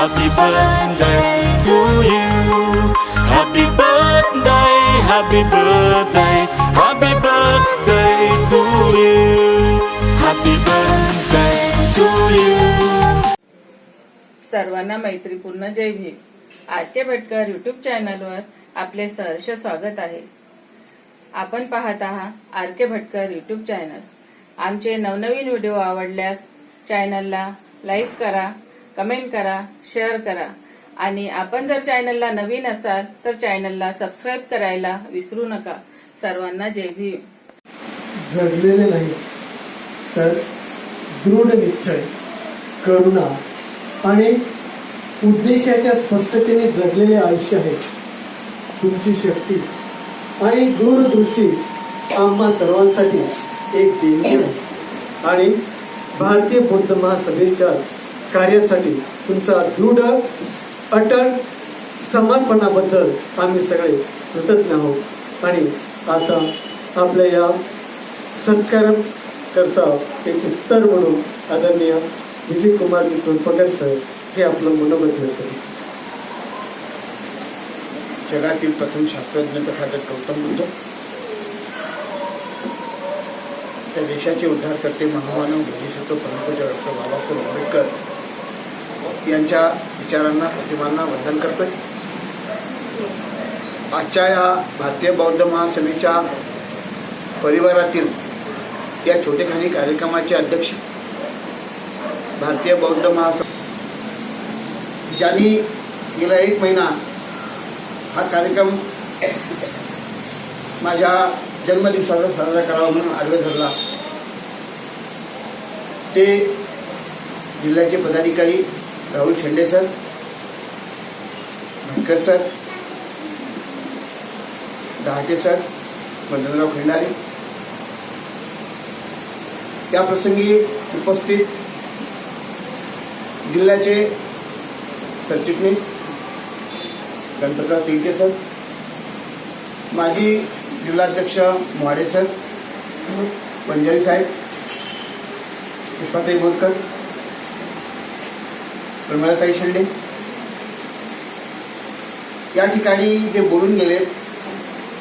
Happy birthday to you. Happy birthday, happy birthday, happy birthday to you. Happy birthday to you. सर्वांना मैत्रीपूर्ण जय Bhim R Bhatkar YouTube चॅनलवर आपले सहर्ष स्वागत आहे आपण पाहत आहात R K Bhatkar YouTube channel आमचे नवनवीन व्हिडिओ आवडल्यास चॅनलला लाईक करा कमेंट करा शेअर करा. आणि आपण जर चॅनलला नवीन असाल तर चॅनलला सबस्क्राईब करायला विसरू नका. सर्वांना जय भीम. जगलेले नाही तर दृढ निश्चय करुणा आणि उद्देशाच्या स्पष्टतेने जगलेले आयुष्य आहे. तुमची शक्ती आणि दूरदृष्टी आम्हा सर्वांसाठी एक देणगी आहे. आणि भारतीय बौद्ध महासभेच्या कार्यासाठी तुमचा दृढ अटल समर्पणाबद्दल आम्ही सगळे कृतज्ञ आहोत. आणि आता आपल्या या सत्कार करता एक उत्तर म्हणून आदरणीय विजय कुमारजी चोरपकर सर हे आपलं मनोगत व्यक्त जगातील प्रथम शास्त्रज्ञ तथागत गौतम बुद्ध. त्या देशाचे उद्धारकर्ते महामानव बोधिसत्व परमपूज्य डॉक्टर बाबासाहेब आंबेडकर यांच्या विचारांना प्रतिमांना वंदन करतोय. आजच्या या भारतीय बौद्ध महासभेच्या परिवारातील या छोटेखानी कार्यक्रमाचे अध्यक्ष भारतीय बौद्ध महासभा ज्यांनी गेला एक महिना हा कार्यक्रम माझ्या जन्मदिवसाचा साजरा करावा म्हणून आग्रह धरला. ते जिल्ह्याचे पदाधिकारी Rahul Shende sir Bhatkar sir Dahate sir Madanrao Khandare त्या प्रसंगी उपस्थित जिल्ह्याचे सरचिटणीस गणपतराव तिंके सर माजी जिल्हाध्यक्ष मोहाडे सर पंजाबी साहेब पुष्पाताई बोरकर प्रमिळाताई शेंडे या ठिकाणी जे बोलून गेले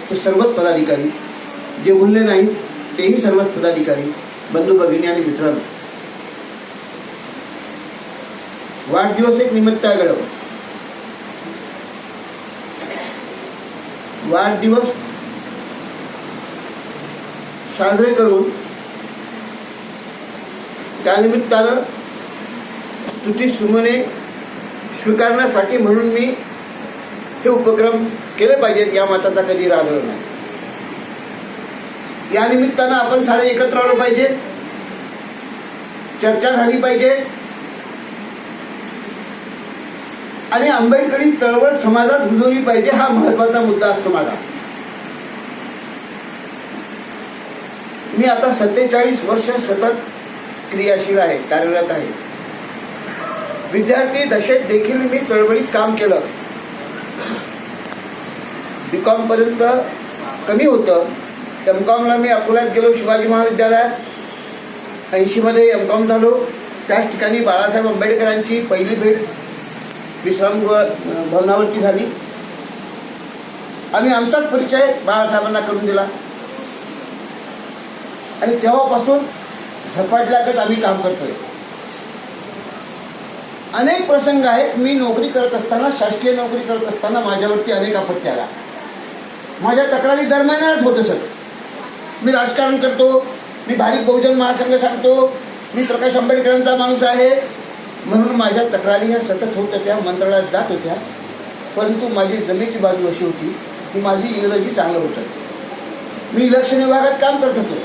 ते सर्वच पदाधिकारी. जे बोलले नाही तेही सर्वच पदाधिकारी बंधू भगिनी आणि मित्रांनो. वाढदिवस एक निमित्त आहे वाढदिवस साजरे करून त्यानिमित्तानं स्तुती सुमने स्वीकारण्यासाठी म्हणून मी हे उपक्रम केले पाहिजेत या मताचा कधी राहिलो नाही. या निमित्तानं आपण सारे एकत्र आलो पाहिजे. चर्चा झाली पाहिजे. आणि आंबेडकरी चळवळ समाजात रुजवली पाहिजे हा महत्त्वाचा मुद्दा असतो माझा. मी आता सत्तेचाळीस वर्ष सतत क्रियाशील आहे कार्यरत आहे. विद्यार्थी दशेत देखील मी चळवळीत काम केलं. बीकॉम पर्यंत कमी होतं. एम कॉमला मी अकोल्यात गेलो शिवाजी महाविद्यालयात. ऐंशीमध्ये एम कॉम झालो. त्याच ठिकाणी बाळासाहेब आंबेडकरांची पहिली भेट विश्राम गृह भवनावरती झाली. आम्ही आमचाच परिचय बाळासाहेबांना करून दिला. आणि तेव्हापासून झपाटल्यागत आम्ही काम करतोय. अनेक प्रसंग आहेत. मी नोकरी करत असताना शासकीय नोकरी करत असताना माझ्यावरती अनेक आपत्ती आल्या. माझ्या तक्रारी दरम्यानच होतं होत मी राजकारण करतो. मी भारिक बहुजन महासंघ सांगतो. मी प्रकाश आंबेडकरांचा माणूस आहे. म्हणून माझ्या तक्रारी ह्या सतत होत होत्या मंत्रालयात जात होत्या. परंतु माझी जमेची बाजू अशी होती की माझी इंग्रजी चांगलं होतं. मी इलेक्शन विभागात काम करत होतो.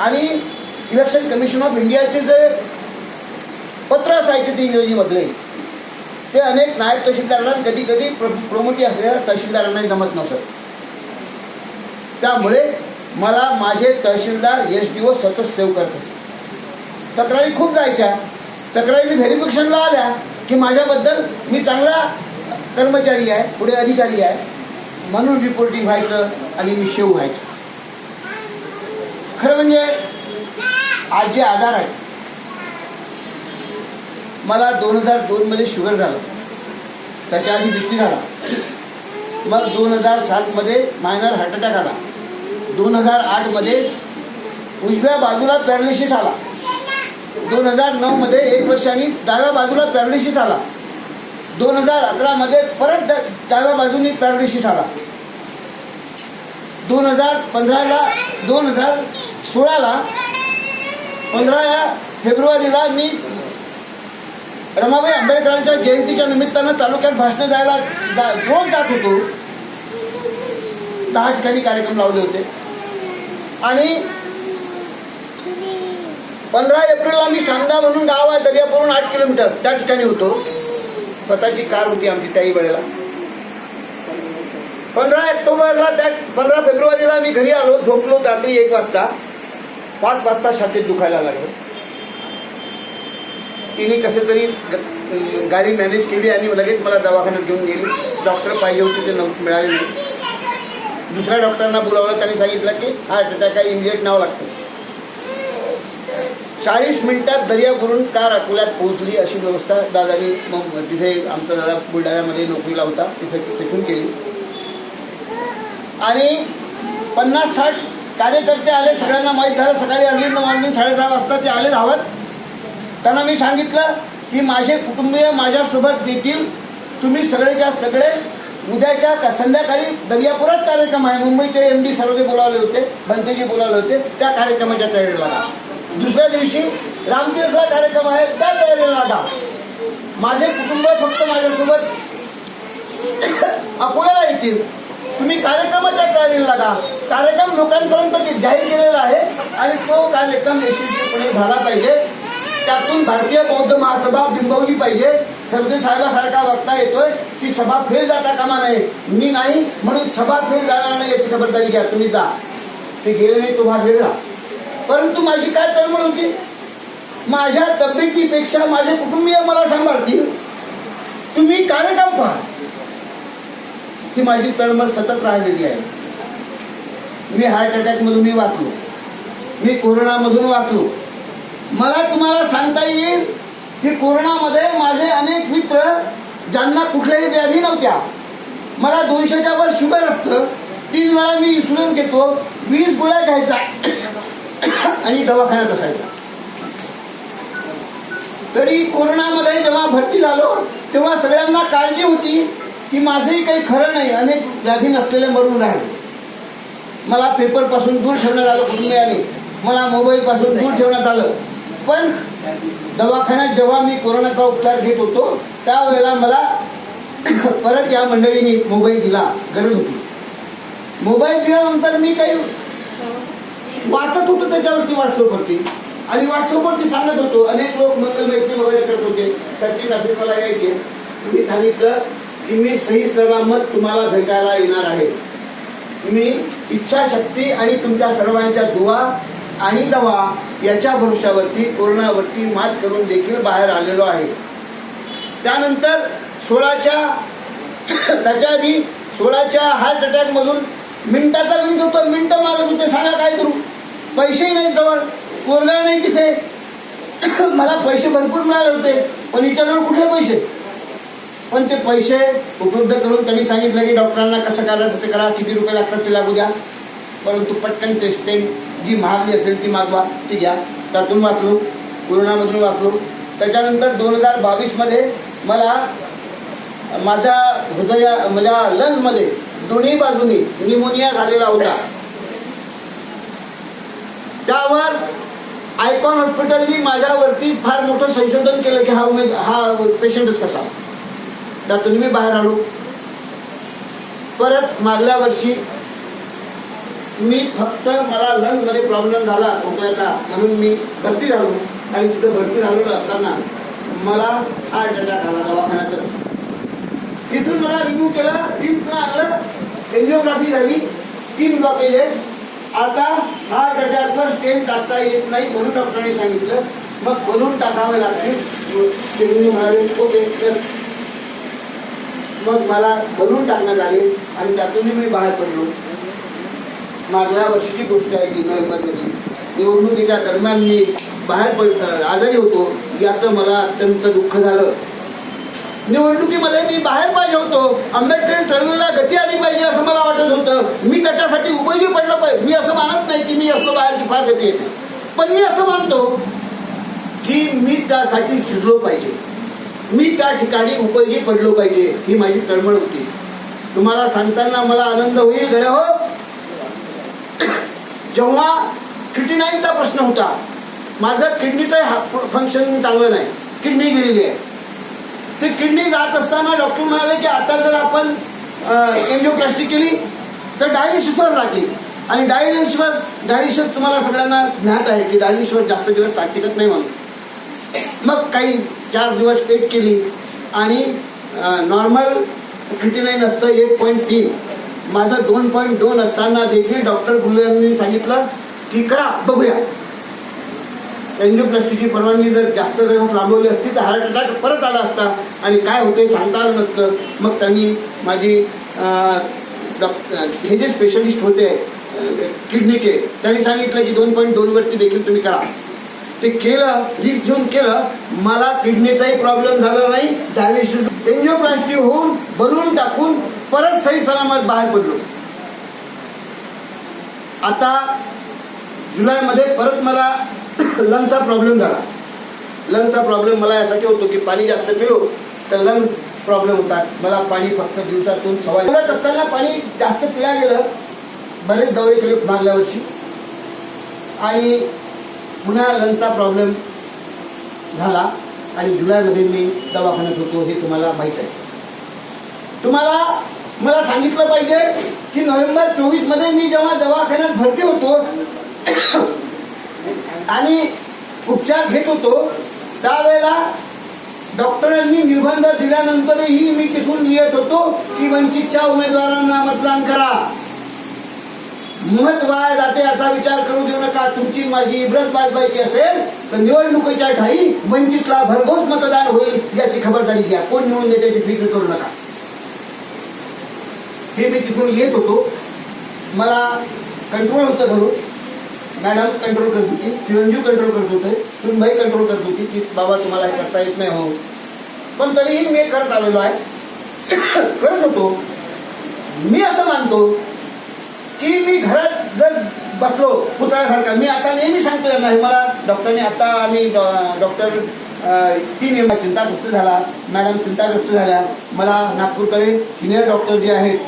आणि इलेक्शन कमिशन ऑफ इंडियाचे जे पत्र असायचे ते इंग्रजीमधले ते अनेक नायब तहसीलदारांना कधी कधी प्रमुखी असलेल्या तहसीलदारांनाही जमत नसत त्यामुळे मला माझे तहसीलदार एस डी ओ सतत सेव्ह करत होते तक्रारी खूप जायच्या. तक्रारी व्हेरिफिकेशनला आल्या की माझ्याबद्दल मी चांगला कर्मचारी आहे पुढे अधिकारी आहे. म्हणून रिपोर्टिंग व्हायचं आणि मी शेव व्हायचं. खरं म्हणजे आज जे आधार आहे मला दोन हजार दोनमध्ये शुगर झालं. त्याच्या आधी बीपी झाला. मग दोन हजार सातमध्ये मायनर हार्ट अटॅक आला. दोन हजार आठमध्ये उजव्या बाजूला पॅरालिसिस आला. दोन हजार नऊमध्ये एक वर्षांनी डाव्या बाजूला पॅरालिसिस आला. दोन हजार अकरामध्ये परत डाव्या बाजूनी पॅरालिसिस आला. दोन हजार पंधराला दोन हजार सोळाला पंधरा या फेब्रुवारीला मी रमाबाई आंबेडकरांच्या जयंतीच्या निमित्तानं तालुक्यात भाषणं द्यायला रोज जात होतो. दहा ठिकाणी कार्यक्रम लावले होते. आणि पंधरा एप्रिलला मी सांगा म्हणून गाव आहे दर्यापूरून आठ किलोमीटर त्या ठिकाणी होतो. स्वतःची कार होती आमची त्याही वेळेला. पंधरा ऑक्टोबरला त्या पंधरा फेब्रुवारीला मी घरी आलो झोपलो रात्री एक वाजता. पाच वाजता छातीत दुखायला लागलं. तिने कसे तरी ग- गाडी मॅनेज केली आणि लगेच मला दवाखान्यात घेऊन गेली. डॉक्टर पाहिजे होते ते नव्हते मिळाले नाही दुसऱ्या डॉक्टरांना बोलावलं त्यांनी सांगितलं की हार्ट अटॅक आहे इमिजिएट नाव लागतं. चाळीस मिनिटात दर्यापुरून कार अकोल्यात पोहोचली अशी व्यवस्था दादानी मग तिथे आमचा दादा बुलढाण्यामध्ये नोकरीला होता तिथे तिथून केली. आणि पन्नास साठ कार्यकर्ते आले सगळ्यांना माहीत झालं सकाळी अर्ली मॉर्निंग साडेसहा वाजता ते आले धावत. त्यांना मी सांगितलं की माझे कुटुंबीय माझ्यासोबत येतील तुम्ही सगळेच्या सगळे उद्याच्या का संध्याकाळी दर्यापुरात कार्यक्रम आहे. मुंबईचे एम डी सर्वदे बोलावले होते भंतेजी बोलावले होते. त्या कार्यक्रमाच्या तयारीला लागा दुसऱ्या दिवशी रामतीर्थला कार्यक्रम आहे त्या तयारीला लागा माझे कुटुंब फक्त माझ्यासोबत अकोल्याला येतील. तुम्ही कार्यक्रमाच्या तयारीला लागा कार्यक्रम लोकांपर्यंत जाहीर केलेला आहे आणि तो कार्यक्रम यशस्वीपणे झाला पाहिजे. त्यातून भारतीय बौद्ध महासभा बिंबवली पाहिजे. सरदे साहेबासारखा वक्ता येतोय की सभा फेल जाता कामा नये. मी नाही म्हणून सभा फेल जाणार नाही याची खबरदारी घ्या तुम्ही जा. ते गेले नाही तो भाग वेगळा. परंतु माझी काय तळमळ होती? माझ्या तब्येतीपेक्षा माझे कुटुंबीय मला सांभाळतील. तुम्ही कार्यक्रम पहा. ही माझी तळमळ सतत राहिलेली आहे. मी हार्ट अटॅकमधून मी वाचलो. मी कोरोनामधून वाचलो. मला तुम्हाला सांगता येईल की कोरोनामध्ये माझे अनेक मित्र ज्यांना कुठल्याही व्याधी नव्हत्या. मला दोनशेच्या वर शुगर असतं. तीन वेळा मी इन्सुलिन घेतो. वीस गोळ्या घ्यायचा. आणि दवाखान्यात असायचा तरी कोरोनामध्ये जेव्हा भरती झालो तेव्हा सगळ्यांना काळजी होती की माझंही काही खरं नाही. अनेक व्याधी नसलेले मरून राहिले. मला पेपरपासून दूर ठेवण्यात आलं कुटुंबियाने मला मोबाईल पासून दूर ठेवण्यात आलं. पण दवाखान्यात जेव्हा मी कोरोनाचा उपचार घेत होतो त्यावेळेला मला परत या मंडळीने मोबाईल दिला गरज होती. मोबाईल दिल्यानंतर मी काही वाचत होतो त्याच्यावरती व्हॉट्सअपवरती आणि व्हॉट्सअपवरती सांगत होतो अनेक लोक मंगल मैत्री वगैरे करत होते. त्याची मेसेज मला यायचे. मी सांगितलं की मी सही सलामत तुम्हाला भेटायला येणार आहे. मी इच्छाशक्ती आणि तुमच्या सर्वांच्या दुवा आणि दवा याच्या भरोशावरती कोरोनावरती मात करून देखील बाहेर आलेलो आहे. त्यानंतर सोळाच्या त्याच्या आधी सोळाच्या हार्ट अटॅक मधून मिनिटाचा गंज होतो. मिनिटं मागत होते सांगा काय करू? पैसेही नाही जवळ कोरगा नाही तिथे. मला पैसे भरपूर मिळाले होते पण हिच्याजवळ कुठले पैसे? पण ते पैसे उपलब्ध करून त्यांनी सांगितलं की डॉक्टरांना कसं करायचं ते करा किती रुपये लागतात ते लागू द्या. परंतु पटकन टेस्टिंग जी महागडी असेल ती मागवा ती घ्या. त्यातून वाचलो कोरोनामधून वाचलो. त्याच्यानंतर दोन हजार बावीसमध्ये मला माझ्या हृदया माझ्या लंग्समध्ये दोन्ही बाजूनी निमोनिया झालेला होता. त्यावर आयकॉन हॉस्पिटलनी माझ्यावरती फार मोठं संशोधन केलं की हा उमेद हा पेशंटच कसा. त्यातून मी बाहेर आलो. परत मागल्या वर्षी मी फक्त मला लंग्समध्ये प्रॉब्लेम झाला खोकल्याचा म्हणून मी भरती झालो. आणि तिथं भरती झालेलो असताना मला हार्ट अटॅक आला दवाखान्यात. तिथून मला रिव्ह्यू केला रिम्सला आलं एन्जिओग्राफी झाली तीन ब्लॉकेज आहेत आता हार्ट अटॅकवर स्टेन टाकता येत नाही म्हणून डॉक्टरांनी सांगितलं. मग बलून टाकावे लागतील. म्हणाले ओके तर मग मला बलून टाकण्यात आले आणि त्यातूनही मी बाहेर पडलो. मागल्या वर्षीची गोष्ट आहे की नोव्हेंबरमध्ये निवडणुकीच्या दरम्यान मी बाहेर पड आजारी होतो याचं मला अत्यंत दुःख झालं. निवडणुकीमध्ये मी बाहेर पाहिजे होतो. आंबेडकरी चळवळीला गती आली पाहिजे असं मला वाटत होतं. मी त्याच्यासाठी उपयोगी पडलं पाहिजे. मी असं मानत नाही की मी असं बाहेरची फार गती येते पण मी असं मानतो की मी त्यासाठी शिजलो पाहिजे. मी त्या ठिकाणी उपयोगी पडलो पाहिजे ही माझी तळमळ होती. तुम्हाला सांगताना मला आनंद होईल गड्या हो. जेव्हा किडनीचा प्रश्न होता माझं किडनीचं फंक्शन चांगलं नाही. किडनी गेलेली आहे. ते किडनी जात असताना डॉक्टर म्हणाले की आता जर आपण एन्जिओप्लास्टी केली तर डायलिसिसवर लागेल. आणि डायलिसिसवर डायलिसिस तुम्हाला सगळ्यांना ज्ञात आहे की डायलिसिसवर जास्त दिवस ताट टिकत नाही म्हणून. मग काही चार दिवस वेट केली आणि नॉर्मल क्रिटिनाईन असतं एक पॉईंट तीन. माझं दोन पॉईंट दोन असताना देखील डॉक्टर गुल्ले सांगितलं की करा बघूया. एन्जिओप्लास्टीची परवानगी जर जास्त दिवस लांबवली असती तर हार्ट अटॅक परत आला असता. आणि काय होते सांगता आलं नसतं. मग त्यांनी माझी डॉक्टर हे जे स्पेशलिस्ट होते किडनीचे त्यांनी सांगितलं की दोन पॉईंट दोनवरती देखील तुम्ही करा. ते केलं रिस्क घेऊन केलं. मला किडनीचाही प्रॉब्लेम झाला नाही. डायलिसिस एन्जिओप्लास्टी होऊन बलून टाकून परत सही सलामत बाहेर पडलो. आता जुलैमध्ये परत मला लंगचा प्रॉब्लेम झाला. लंगचा प्रॉब्लेम मला यासाठी होतो की पाणी जास्त पिलो तर लंग प्रॉब्लेम होतात मला पाणी फक्त दिवसातून सवय बोलत असताना पाणी जास्त पिल्या गेलं. बरेच दौरे केले मागल्या वर्षी. आणि पुन्हा लंगचा प्रॉब्लेम झाला. आणि जुलैमध्ये मी दवाखान्यात होतो हे तुम्हाला माहीत आहे. तुम्हाला मला सांगितलं पाहिजे की नोव्हेंबर चोवीसमध्ये मी जेव्हा दवाखान्यात भरती होतो आणि उपचार घेत होतो त्यावेळेला डॉक्टरांनी निर्बंध दिल्यानंतरही मी तिथून येत होतो की वंचितच्या उमेदवारांना मतदान करा. मत वाया जाते असा विचार करू देऊ नका. तुमची माझी इब्रत बाजवायची असेल तर निवडणुकीच्या ठाई वंचितला भरघोस मतदान होईल याची खबरदारी घ्या. कोण निवडून देते याची फिक्र करू नका. हे मी तिथून येत होतो. मला कंट्रोल होतं घरून. मॅडम कंट्रोल करत होती. चिरंजीव कंट्रोल करत होते. सुनबाई कंट्रोल करत होती की बाबा तुम्हाला हे करता येत नाही हो. पण तरीही मी करत आलेलो आहे. करत होतो. मी असं मानतो की मी घरात जर बसलो पुतळ्यासारखा मी आता नेहमी सांगतो यांना हे मला डॉक्टरने आता आम्ही डॉ- डॉक्टर ती एम चिंताग्रस्त झाला. मॅडम चिंताग्रस्त झाल्या. मला नागपूरकडे सिनियर डॉक्टर जे आहेत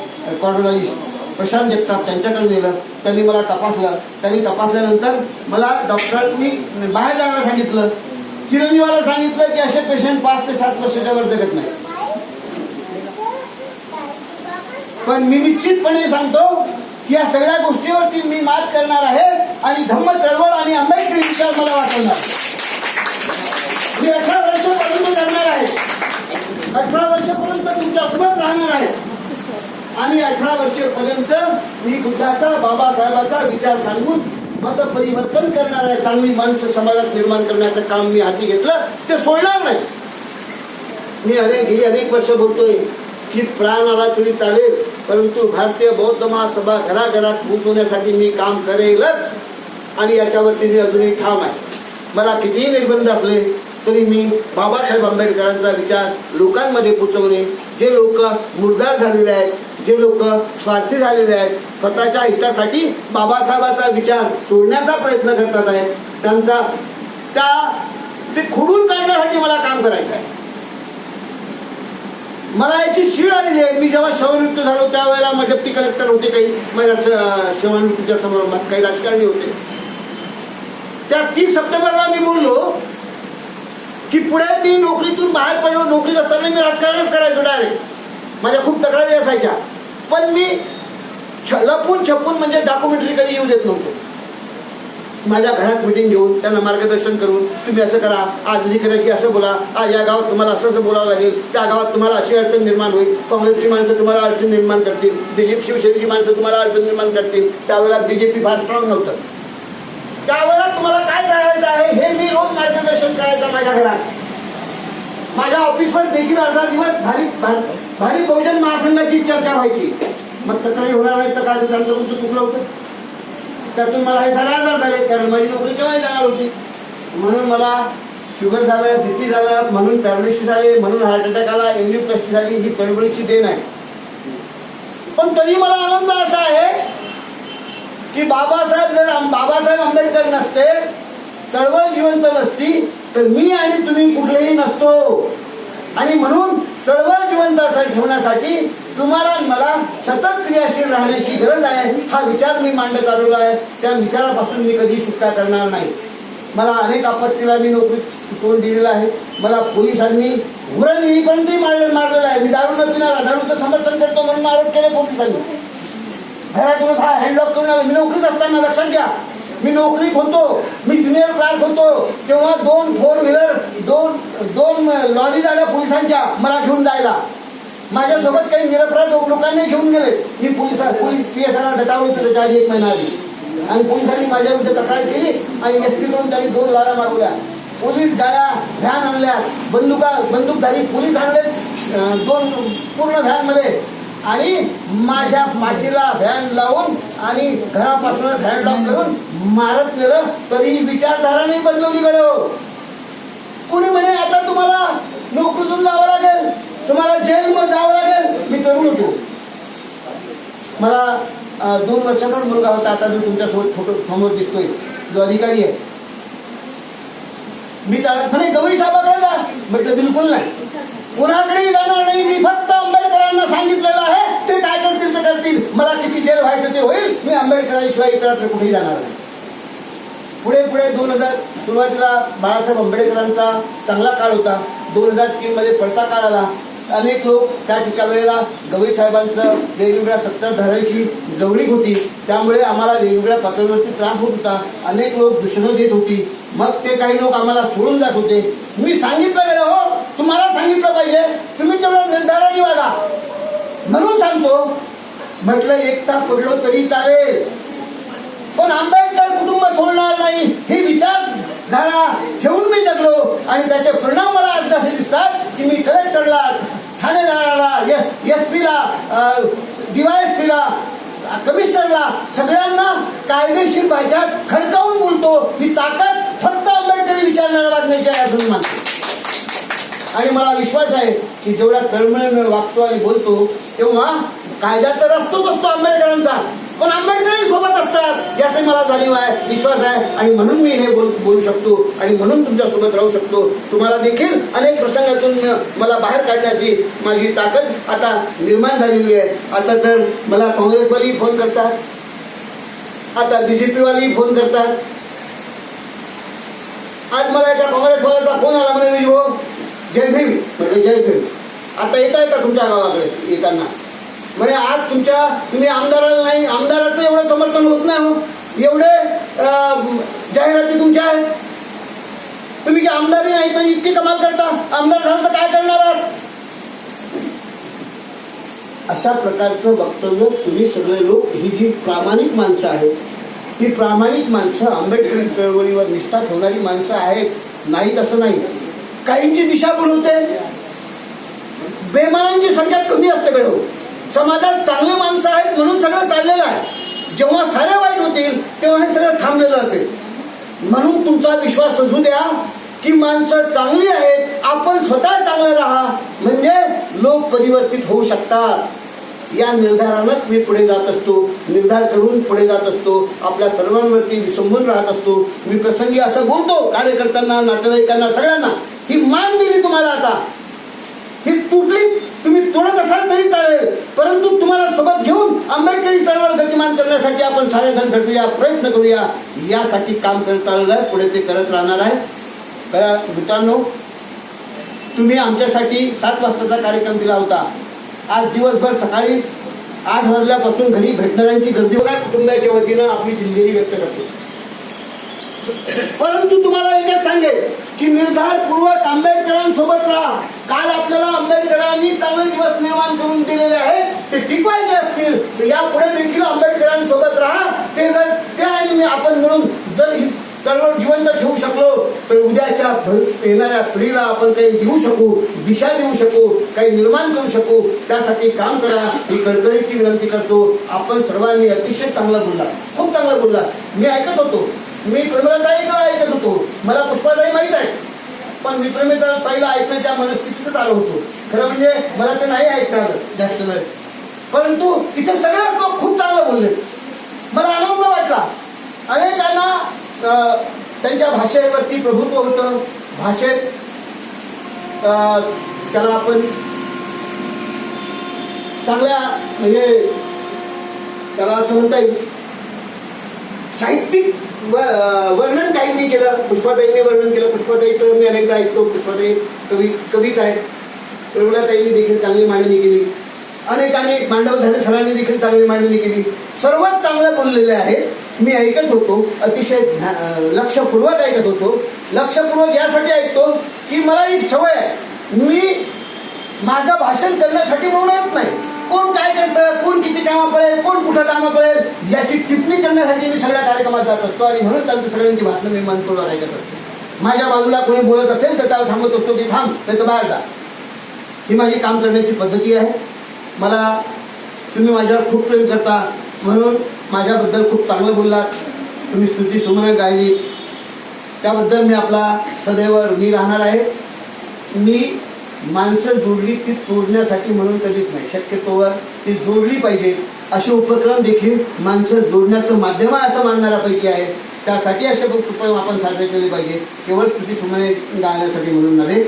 कॉर्डोलॉजिस्ट प्रशांत जगताप त्यांच्याकडे नेलं त्यांनी मला तपासलं. त्यांनी तपासल्यानंतर मला डॉक्टरांनी बाहेर जायला सांगितलं. चिरंजीवाला सांगितलं की असे पेशंट पाच ते सात वर्षाच्या वर जगत नाही. पण मी निश्चितपणे सांगतो की या सगळ्या गोष्टीवरती मी मात करणार आहे आणि धम्म चळवळ आणि आंबेडकरी विचार मला वाचवणार मी अठरा वर्षापर्यंत करणार आहे. अठरा वर्षापर्यंत तुमच्यासोबत राहणार आहे. आणि अठरा वर्षेपर्यंत मी बुद्धाचा बाबासाहेबाचा विचार सांगून मत परिवर्तन करणार आहे. चांगली माणसं समाजात निर्माण करण्याचं काम मी हाती घेतलं. ते सोडणार नाही. मी अनेक गेली अनेक वर्ष बोलतोय की प्राण आला तरी चालेल परंतु भारतीय बौद्ध महासभा घराघरात पोहोचवण्यासाठी मी काम करेलच. आणि याच्यावरती मी अजूनही ठाम आहे. मला कितीही निर्बंध असले तरी मी बाबासाहेब आंबेडकरांचा विचार लोकांमध्ये पोचवणे जे लोक मुर्दार झालेले आहेत जे लोक स्वार्थी झालेले आहेत स्वतःच्या हितासाठी बाबासाहेबाचा विचार सोडण्याचा प्रयत्न करतात आहेत. त्यांचा त्या ते खोडून काढण्यासाठी मला काम करायचं आहे. मला याची शीळ आलेली आहे. मी जेव्हा सेवानिवृत्त झालो त्यावेळेला मजप्ती कलेक्टर होते काही. माझ्या स- समारंभात काही राजकारणी होते. त्या तीस सप्टेंबरला मी बोललो की पुढे मी नोकरीतून बाहेर पडलो. नोकरीत असताना मी राजकारणच करायचो डायरेक्ट माझ्या खूप तक्रारी असायच्या. पण मी लपून छपून म्हणजे डॉक्युमेंटरी कधी येऊ देत नव्हतो. माझ्या घरात मिटिंग घेऊन त्यांना मार्गदर्शन करून तुम्ही असं करा आज जी करायची असं बोला आज या गावात तुम्हाला असं असं बोलावं लागेल त्या गावात तुम्हाला अशी अडचण निर्माण होईल काँग्रेसची माणसं तुम्हाला अडचण निर्माण करतील बीजेपी शिवसेनेची माणसं तुम्हाला अडचण निर्माण करतील त्यावेळेला बीजेपी फार स्ट्रॉंग नव्हतं. त्यावेळेला तुम्हाला काय करायचं आहे हे मी रोज मार्गदर्शन करायचं माझ्या घरात. माझ्या ऑफिसवर देखील अर्धा दिवस भारी भारी बहुजन महासंघाची चर्चा व्हायची. मग तक्रारी होणार नाही तर काय त्यांचं तुमचं चुकलं होतं. त्यातून मला हे सारे आजार झाले कारण माझी नोकरी केव्हाही जाणार होती. म्हणून मला शुगर झालं बीपी झालं म्हणून पॅरालिसिस झाले म्हणून हार्ट अटॅक आला एन्जिओप्लास्टी झाली ही चळवळीची देण आहे. पण तरी मला आनंद असा आहे की बाबासाहेब जर बाबासाहेब आंबेडकर नसते चळवळ जिवंत नसती तर मी आणि तुम्ही कुठलेही नसतो. आणि म्हणून चळवळ जिवंत असं ठेवण्यासाठी तुम्हाला मला सतत क्रियाशील राहण्याची गरज आहे हा विचार मी मांडत आलेलो आहे. त्या विचारापासून मी कधी सुटका करणार नाही. मला अनेक आपत्तीला मी नोकरी चुकवून दिलेला आहे. मला पोलिसांनी उरण येईपर्यंतही मारलं मारलेलं आहे. मी दारू न पिणार दारूचं समर्थन करतो म्हणून आरोप केले पोलिसांनी. घरातूनच हा हँडलॉक करून मी नोकरीत असताना लक्षात घ्या. मी नोकरीत होतो मी ज्युनियर क्लार्क होतो तेव्हा दोन फोर व्हीलर दोन दोन लॉरी झाल्या पोलिसांच्या मला घेऊन जायला. माझ्यासोबत काही निरपराध लोकांनी घेऊन गेले. मी पोलिसा पोलीस पी एस आयला दटावलं होतं त्याच्या आधी एक महिना आधी. आणि पोलिसांनी माझ्या विरुद्ध तक्रार केली आणि एस पी कडून त्यांनी दोन लारा मागवल्या. पोलीस गाड्या व्हॅन आणल्या. बंदुका बंदूकधारी पोलीस आणले दोन पूर्ण व्हॅनमध्ये आणि माझ्या पाठीला व्हॅन लावून आणि घरापासूनच हँड लॉक करून मारत नेलं तरी विचारधारा नाही बदलवली गड्यो कुणी म्हणे आता तुम्हाला नोकरीतून जावं लागेल तुम्हाला जेलमध्ये जावं लागेल. मी तरुण होतो. मला दोन वर्षाचाच मुलगा होता आता जो तुमच्यासोबत फोटो समोर दिसतोय जो अधिकारी आहे. मी त्याला म्हणे गवई साहेबाकडे जा. म्हटलं बिलकुल नाही. कुणाकडेही आंबेडकरांशिवाय इतरत्र कुठेही जाणार नाही. पुढे पुढे दोन हजार सुरुवातीला बाळासाहेब आंबेडकरांचा चांगला काळ होता. दोन हजार तीन मध्ये पडता काळ आला. अनेक लोक त्या ठिका वेळेला गवई साहेबांचं वेगवेगळ्या सत्ताधाऱ्यांची जवळीक होती. त्यामुळे आम्हाला वेगवेगळ्या पातळीवरती त्रास होत होता. अनेक लोक दूषणं देत होती. मग ते काही लोक आम्हाला सोडून जात होते. मी सांगितलं गेलं हो. तुम्हाला सांगितलं पाहिजे. तुम्ही तेवढं निर्धाराने वागा. म्हणून सांगतो म्हटलं एकटा पडलो तरी चालेल. पण आंबेडकर कुटुंब सोडणार नाही ही विचारधारा ठेवून मी जगलो. आणि त्याचे परिणाम मला आज असे दिसतात की मी कलेक्टरला ठाणेदाराला एस पीला डीवायएसपीला कमिशनरला सगळ्यांना कायदेशीर भाषात खडकावून बोलतो. ही ताकद फक्त आंबेडकरी विचार वागण्याची आहे असं मी आणि मला विश्वास आहे की जेवढ्या तळमळीने वागतो आणि बोलतो तेव्हा कायदा तर असतोच असतो आंबेडकरांचा. पण आंबेडकरही सोबत असतात. याचे मला जाणीव आहे विश्वास आहे. आणि म्हणून मी हे बोल बोलू शकतो. आणि म्हणून तुमच्यासोबत राहू शकतो. तुम्हाला देखील अनेक प्रसंगातून मला बाहेर काढण्याची माझी ताकद आता निर्माण झालेली आहे. आता तर मला काँग्रेसवालेही फोन करतात आता बीजेपीवालेही फोन करतात आज मला एका काँग्रेसवाल्याचा फोन आला म्हणे विजो जय भीम. म्हणजे जय भीम. आता येत आहे का तुमच्या गावाकडे येताना. म्हणजे आज तुमच्या तुम्ही आमदाराला नाही आमदाराचं एवढं समर्थन होत नाही हो. एवढे जाहिराती तुमच्या आहेत. तुम्ही की आमदारी नाही तर इतकी कमाल करता. आमदार झालं तर काय करणार आहात अशा प्रकारचं वक्तव्य तुम्ही सगळे लोक ही जी प्रामाणिक माणसं आहेत ही प्रामाणिक माणसं आंबेडकरी चळवळीवर निष्ठा ठेवणारी माणसं आहेत. नाहीत असं नाही. काहींची दिशाभूल होते बेमानांची संख्या कमी असते गडो हो. समाजात चांगले माणसं आहेत म्हणून सगळं चाललेलं आहे. जेव्हा सारे वाईट होतील तेव्हा हे सगळं थांबलेलं असेल. म्हणून तुमचा विश्वास असू द्या की माणसं चांगली आहेत आपण स्वतः चांगले राहा म्हणजे लोक परिवर्तित होऊ शकतात. या निर्धारानंच मी पुढे जात असतो. निर्धार करून पुढे जात असतो. आपल्या सर्वांवरती विसंबून राहत असतो. मी प्रसंगी असं बोलतो कार्यकर्त्यांना नातेवाईकांना सगळ्यांना. ही मान दिली तुम्हाला आता. ही तुटली तुम्ही तोडत असाल तरी चालेल. परंतु तुम्हाला सोबत घेऊन आंबेडकरी चळवळ गतिमान करण्यासाठी आपण सारेजण झटूया प्रयत्न करूया. यासाठी काम करत आलेलं आहे पुढे ते करत राहणार आहे. करा मित्रांनो तुम्ही आमच्यासाठी सात वाजताचा कार्यक्रम दिला होता. आज दिवसभर सकाळी आठ वाजल्यापासून घरी भेटणाऱ्यांची गर्दी बघा कुटुंबाच्या वतीनं आपली दिलगिरी व्यक्त करतो. परंतु तुम्हाला एकच सांगेल की निर्धारपूर्वक आंबेडकरांसोबत राहा. काल आपल्याला आंबेडकरांनी चांगले दिवस निर्माण करून दिलेले आहेत ते टिकवायचे असतील तर यापुढे देखील आंबेडकरांसोबत राहा. ते जर ते आणि मी आपण म्हणून जर ही चळवळ जिवंत ठेवू शकलो तर उद्याच्या येणाऱ्या पिढीला आपण काही देऊ शकू दिशा देऊ शकू काही निर्माण करू शकू. त्यासाठी काम करा. ही कळकळीची विनंती करतो. आपण सर्वांनी अतिशय चांगला बोलला. खूप चांगला बोलला. मी ऐकत होतो. मी प्रेमलाताई का ऐकत होतो? मला पुष्पाताई माहीत आहे पण मी प्रेमलाताईला ऐकण्याच्या मनस्थितीतच आलो होतो. खरं म्हणजे मला ते नाही ऐकता आलं जास्त वेळ. परंतु इथे सगळे लोक खूप चांगलं बोलले. मला आनंद वाटला. अनेकांना अं, त्यांच्या भाषेवरती प्रभुत्व होतं. भाषेत त्याला आपण चांगल्या म्हणजे त्याला असं म्हणता येईल साहित्यिक व- वर्णन काहींनी केलं. पुष्पाताईंनी वर्णन केलं. पुष्पाताई तर मी अनेकदा ऐकतो. पुष्पाताई कवी कवीच आहे प्रमिलाताईंनी देखील चांगली मांडणी केली. अनेकांनी मांडवधारी सरांनी देखील चांगली मांडणी केली. सर्वात चांगलं बोललेले आहेत मी ऐकत होतो अतिशय ध्या- लक्षपूर्वक ऐकत होतो. लक्षपूर्वक यासाठी ऐकतो की मला ही सवय आहे. मी माझं भाषण करण्यासाठी म्हणून येत नाही. कोण काय करतं कोण किती कामा पडेल कोण कुठं कामा पडेल याची टिप्पणी करण्यासाठी मी सगळ्या कार्यक्रमात जात असतो आणि म्हणून त्यांची सगळ्यांची भाषणं मी मनपूर्वक ऐकत असतो. माझ्या बाजूला कोणी बोलत असेल तर त्याला थांबत असतो की थांब नाही तर बाहेर जा. ही माझी काम करण्याची पद्धती आहे. मला तुम्ही माझ्यावर खूप प्रेम करता म्हणून माझ्याबद्दल खूप चांगलं बोललात. तुम्ही स्तुती सुमन गायली. त्याबद्दल मी आपला सदैव ऋणी राहणार आहे. मी माणसं जोडली ती तोडण्यासाठी म्हणून कधीच नाही. शक्यतोवर ती जोडली पाहिजे. असे उपक्रम देखील माणसं जोडण्याचं माध्यम असं मानणाऱ्यापैकी आहे. त्यासाठी असे उपक्रम आपण साजरे केले पाहिजे. केवळ तुझी सुमने गाण्यासाठी म्हणून नव्हे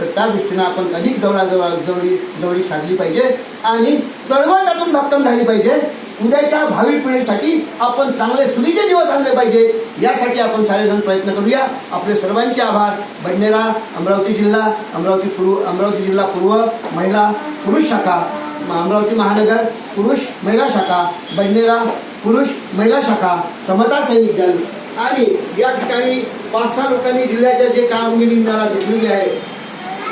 तर त्या दृष्टीनं आपण अधिक जवळाजवळ जवळी जवळी साधली पाहिजे आणि चळवळ त्यातून भक्कम झाली पाहिजे. उद्याच्या भावी पिढीसाठी आपण चांगले सुरीचे दिवस आणले पाहिजे. यासाठी आपण सारेजण प्रयत्न करूया. आपले सर्वांचे आभार. बडनेरा अमरावती जिल्हा अमरावती पूर्व अमरावती जिल्हा पूर्व महिला पुरुष शाखा अमरावती महानगर पुरुष महिला शाखा बडनेरा पुरुष महिला शाखा समता सैनिक दल. आणि या ठिकाणी पाच सहा लोकांनी जिल्ह्याच्या जे कामगिरी मला दिसलेली आहे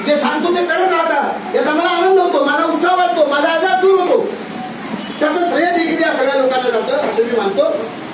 जे सांगतो ते करत राहतात. याचा मला आनंद होतो माझा उत्साह वाटतो माझा आजार दूर होतो. त्याचं श्रेय देखील या सगळ्या लोकांना जातं असं मी मानतो.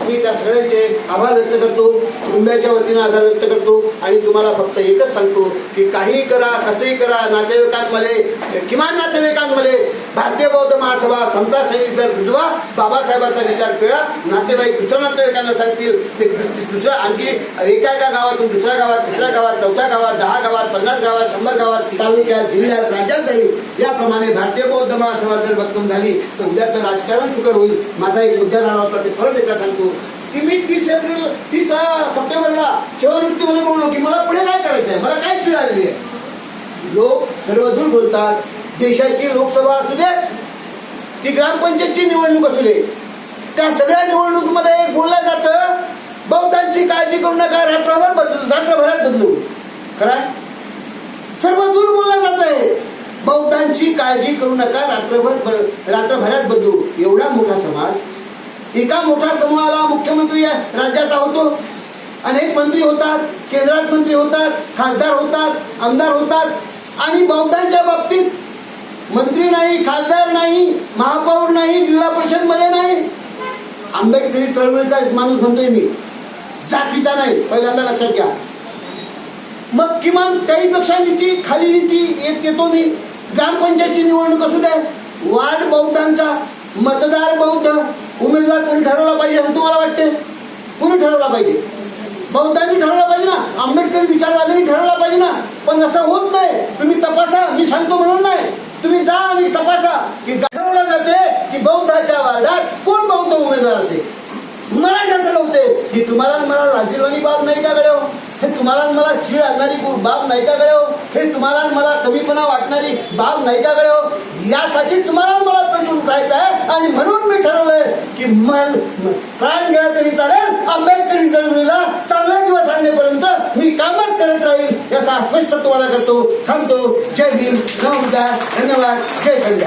मी त्या सगळ्यांचे आभार व्यक्त करतो कुंब्याच्या वतीनं आभार व्यक्त करतो आणि तुम्हाला फक्त एकच सांगतो की काहीही करा कसंही करा नातेवाईकांमध्ये किमान नातेवाईकांमध्ये भारतीय बौद्ध महासभा समता सैनिक दल रुजवा बाबासाहेबांचा विचार केला नातेवाईक दुसऱ्या नातेवाईकांना सांगतील ते दुसऱ्या आणखी एका एका गावातून दुसऱ्या गावात तिसऱ्या गावात चौथ्या गावात दहा गावात पन्नास गावात शंभर गावात तालुक्यात जिल्ह्यात राज्यात जाईल याप्रमाणे भारतीय बौद्ध महासभा जर भक्कम झाली तर उद्याचं राजकारण सुकर होईल. माझा एक मुद्दा राहिला होता ते परत एकदा सांगतो. की मी तीस एप्रिल तीस सप्टेंबरला सेवानिवृत्ती म्हणून बोललो की मला पुढे काय करायचं आहे मला काय चिड आलेली आहे? लोक सर्व दूर बोलतात. देशाची लोकसभा असू दे की ग्रामपंचायतची निवडणूक असू दे त्या सगळ्या निवडणुकीमध्ये बोललं जातं बौद्धांची काळजी करू नका रात्रभर बदलू रात्रभरात बदलू. खरं सर्व दूर बोललं जात आहे बौद्धांची काळजी करू नका रात्रभर रात्रभरात बदलू. एवढा मोठा समाज एका मोठ्या समूहाला मुख्यमंत्री या राज्याचा होतो. अनेक मंत्री होतात केंद्रात मंत्री होतात खासदार होतात आमदार होतात. आणि बौद्धांच्या बाबतीत मंत्री नाही खासदार नाही महापौर नाही जिल्हा परिषदमध्ये नाही. आंबेडकरी चळवळीचा माणूस म्हणतोय मी. जातीचा नाही पहिल्यांदा लक्षात घ्या. मग किमान त्याहीपेक्षा नीती खाली नीती येत येतो मी. ग्रामपंचायतची निवडणूक असू द्या. वार्ड बौद्धांचा मतदार बौद्ध उमेदवार कोणी ठरवला पाहिजे असं तुम्हाला वाटते कोणी ठरवला पाहिजे. बहुतांनी ठरवला पाहिजे ना. आंबेडकरी विचारवाद्यांनी ठरवला पाहिजे ना. पण असं होत नाही. तुम्ही तपासा. मी सांगतो म्हणून नाही. तुम्ही जा आणि तपासा. की ठरवलं जाते की बौद्धाच्या वार्डात कोण बौद्ध उमेदवार असेल? मला ठरवते. की तुम्हाला मला राजीवानी बाब नाही का गड्या हो? हे तुम्हाला मला चीड आणणारी बाब नाही का गड्या हो? हे तुम्हाला मला कमीपणा वाटणारी बाब नाही का गड्या हो? यासाठी तुम्हाला मला पेटून राहायचं आहे. आणि म्हणून मी ठरवलंय की मन प्राण गेला तरी चालेल आंबेडकरी जळवलीला चांगला दिवस आणण्यापर्यंत मी कामच करत राहील याचा स्पष्ट तुम्हाला करतो. थांबतो. जय भीम. नमस्कार धन्यवाद. जय कल्याण